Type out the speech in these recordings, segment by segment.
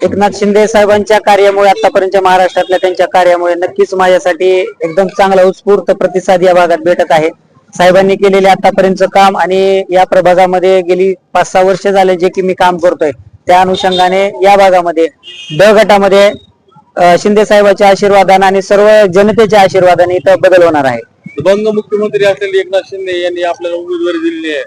एकनाथ शिंदे साहेबांच्या कार्यामुळे आतापर्यंतच्या महाराष्ट्रातल्या त्यांच्या कार्यामुळे नक्कीच माझ्यासाठी एकदम चांगला उत्स्फूर्त प्रतिसाद या भागात भेटत आहे. साहेबांनी केलेले आतापर्यंतचं काम आणि या प्रभागामध्ये गेली पाच सहा वर्ष झाले जे की मी काम करतोय त्या अनुषंगाने या भागामध्ये ड गटामध्ये शिंदे साहेबांच्या आशीर्वादाने आणि सर्व जनतेच्या आशीर्वादाने इथं बदल होणार आहे. दबंग मुख्यमंत्री असलेले एकनाथ शिंदे यांनी आपल्याला उमेदवारी दिलेली आहे.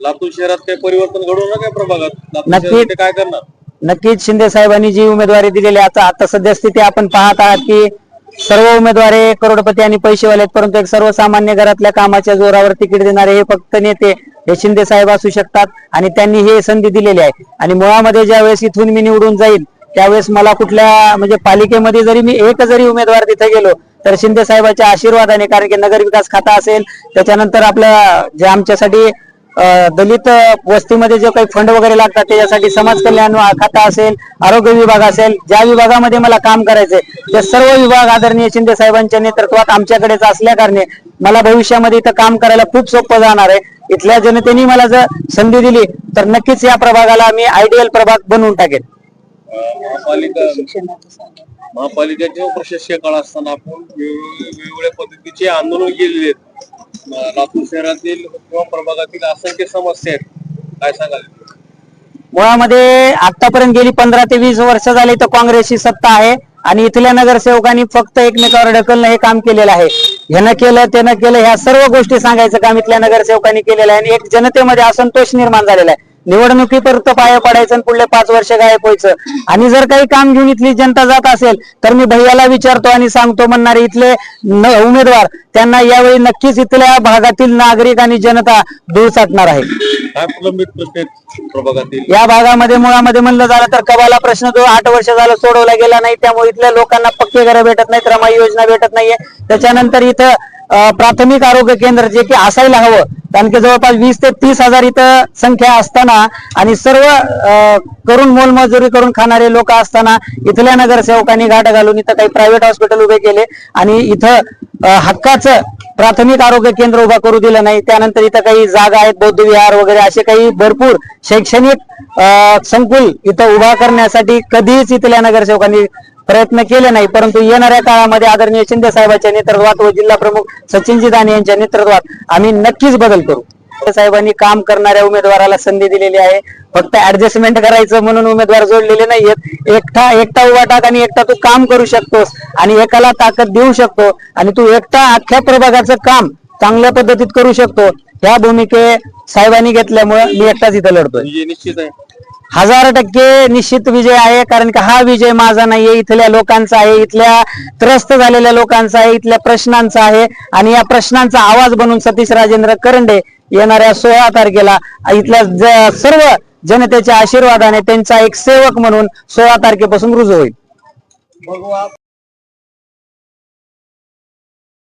लातूर शहरात काही परिवर्तन घडवणार काय प्रभागात. ते काय करणार? नक्कीच शिंदे साहेबांनी जी उमेदवारी दिलेली आता आता सध्या स्थिती आपण पाहत आहात की सर्व उमेदवार हे करोडपती आणि पैसेवाले आहेत परंतु एक सर्वसामान्य घरातल्या कामाच्या जोरावर तिकीट देणारे हे फक्त नेते हे शिंदे साहेब असू शकतात आणि त्यांनी हे संधी दिलेली आहे. आणि मुळामध्ये ज्या वेळेस इथून मी निवडून जाईल त्यावेळेस मला कुठल्या म्हणजे पालिकेमध्ये जरी मी एक जरी उमेदवार तिथे गेलो तर शिंदे साहेबाच्या आशीर्वादाने कारण की नगर विकास खाता असेल त्याच्यानंतर आपल्या जे आमच्यासाठी दलित वस्तीमध्ये जे काही फंड वगैरे लागतात त्याच्यासाठी समाज कल्याण खाता असेल आरोग्य विभाग असेल ज्या विभागामध्ये मला काम करायचंय ते सर्व विभाग आदरणीय शिंदे साहेबांच्या नेतृत्वात आमच्याकडेच असल्या कारणे मला भविष्यामध्ये इथं काम करायला खूप सोपं जाणार आहे. इथल्या जनतेने मला जर संधी दिली तर नक्कीच या प्रभागाला मी आयडियल प्रभाग बनवून टाकेन. महापालिकेच्या प्रशासकीय काळ असताना आपण वेगवेगळ्या पद्धतीचे आंदोलन केलेले आहेत. लातूर शहरातील किंवा प्रभागातील असंख्य समस्या आहेत. काय सांगाल? मुळामध्ये आतापर्यंत गेली पंधरा ते वीस वर्ष झाली तर काँग्रेसची सत्ता आहे आणि इथल्या नगरसेवकांनी फक्त एकमेकावर ढकलणं हे काम केलेलं आहे. ह्यानं केलं त्यानं केलं ह्या सर्व गोष्टी सांगायचं काम इथल्या नगरसेवकांनी केलेलं आहे आणि एक जनतेमध्ये असंतोष निर्माण झालेला आहे. निवडणुकीपर्यंत पाया पडायचं आणि पुढले पाच वर्ष गायब व्हायचं. आणि जर काही काम घेऊन इथली जनता जात असेल तर मी भैयाला विचारतो आणि सांगतो म्हणणारे इथले उमेदवार त्यांना यावेळी नक्कीच इथल्या भागातील नागरिक आणि जनता दूर साधणार आहे. या भागामध्ये मुळामध्ये म्हणलं झालं तर कबाला प्रश्न जो आठ वर्ष झाला सोडवला गेला नाही त्यामुळे इथल्या लोकांना पक्के घरं भेटत नाहीत रमाई योजना भेटत नाहीये. त्याच्यानंतर इथं प्राथमिक आरोग्य केंद्र जे की असायला हवं कारण की जवळपास वीस ते तीस हजार इथं संख्या असताना आणि सर्व अं, करून मोलमजुरी करून खाणारे लोक असताना इथल्या नगरसेवकांनी घाट घालून इथं काही प्रायव्हेट हॉस्पिटल उभे केले आणि इथं हक्काचं प्राथमिक आरोग्य केंद्र उभा करू दिलं नाही. त्यानंतर इथं काही जागा आहेत बौद्ध विहार वगैरे असे काही भरपूर शैक्षणिक संकुल इथं उभा करण्यासाठी कधीच इथल्या नगरसेवकांनी प्रयत्न केले नाही परंतु येणाऱ्या काळामध्ये आदरणीय शिंदे साहेबांच्या नेतृत्वात व जिल्हा प्रमुख सचिनजी दाने यांच्या नेतृत्वात आम्ही नक्कीच बदल करू. साहेबांनी काम करणाऱ्या उमेदवाराला संधी दिलेली आहे. फक्त ऍडजस्टमेंट करायचं म्हणून उमेदवार जोडलेले नाहीयेत. एकटा एकटा उभा टाक आणि एकटा तू काम करू शकतोस आणि एकाला ताकद देऊ शकतो आणि तू एकटा अख्ख्या प्रभागाचं काम चांगल्या पद्धतीत करू शकतो. ह्या भूमिके साहेबांनी घेतल्यामुळे मी एकटाच इथं लढतोय. म्हणजे निश्चित आहे. हजार टक्के निश्चित विजय आहे कारण की हा विजय माझा नाहीये. इथल्या लोकांचा आहे इथल्या त्रस्त झालेल्या लोकांचा आहे इथल्या प्रश्नांचा आहे. आणि या प्रश्नांचा आवाज बनून सतीश राजेंद्र करंडे येणाऱ्या सोळा तारखेला इथल्या सर्व जनतेच्या आशीर्वादाने त्यांचा एक सेवक म्हणून सोळा तारखेपासून रुजू होईल.